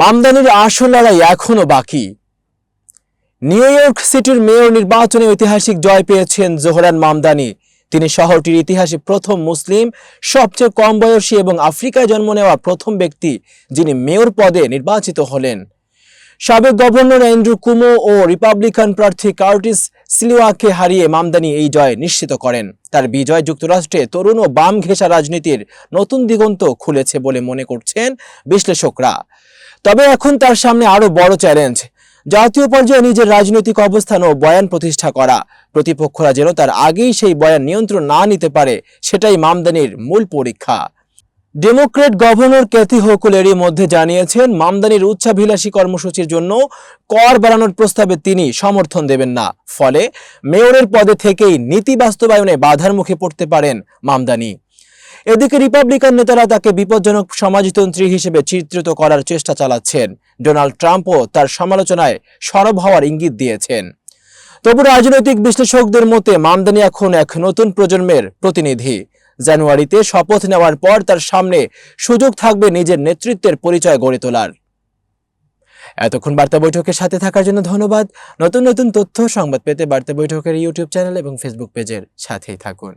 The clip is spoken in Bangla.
মামদানির আসল লড়াই এখনও বাকি। নিউ ইয়র্ক সিটির মেয়র নির্বাচনে ঐতিহাসিক জয় পেয়েছেন জোহরান মামদানি। তিনি শহরটির ইতিহাসে প্রথম মুসলিম, সবচেয়ে কম বয়সী এবং আফ্রিকায় জন্ম নেওয়া প্রথম ব্যক্তি যিনি মেয়র পদে নির্বাচিত হলেন। সাবেক গভর্নর অ্যান্ড্রু কুমো ও রিপাবলিকান প্রার্থী কার্টিস সিলিওয়াকে হারিয়ে মামদানি এই জয় নিশ্চিত করেন। তার বিজয় যুক্তরাষ্ট্রে তরুণ ও বাম ঘেঁষা রাজনীতির নতুন দিগন্ত খুলেছে বলে মনে করছেন বিশ্লেষকরা। তবে এখন তার সামনে আরও বড় চ্যালেঞ্জ জাতীয় পর্যায়ে নিজের রাজনৈতিক অবস্থান ও বয়ান প্রতিষ্ঠা করা। প্রতিপক্ষরা যেন তার আগেই সেই বয়ান নিয়ন্ত্রণ না নিতে পারে, সেটাই মামদানির মূল পরীক্ষা। ডেমোক্রেট গভর্নর ক্যাথি হোকুল এরই মধ্যে জানিয়েছেন, মামদানির উচ্চাভিলাষী কর্মসূচির জন্য কর বাড়ানোর প্রস্তাবে তিনি সমর্থন দেবেন না। ফলে, মেয়রের পদে থেকেই নীতি বাস্তবায়নে বাধার মুখে পড়তে পারেন মামদানি। এদিকে রিপাবলিকান নেতারা তাকে বিপজ্জনক সমাজতন্ত্রী হিসেবে চিত্রিত করার চেষ্টা চালাচ্ছেন। ডোনাল্ড ট্রাম্পও তার সমালোচনায় সরব হওয়ার ইঙ্গিত দিয়েছেন। তবু রাজনৈতিক বিশ্লেষকদের মতে মামদানি এখন এক নতুন প্রজন্মের প্রতিনিধি। জানুয়ারিতে শপথ নেওয়ার পর তার সামনে সুযোগ থাকবে নিজের নেতৃত্বের পরিচয় গড়ে তোলার। এতক্ষণ বার্তা বৈঠকের সাথে থাকার জন্য ধন্যবাদ। নতুন নতুন তথ্য সংবাদ পেতে বার্তা বৈঠকের ইউটিউব চ্যানেল এবং ফেসবুক পেজের সাথেই থাকুন।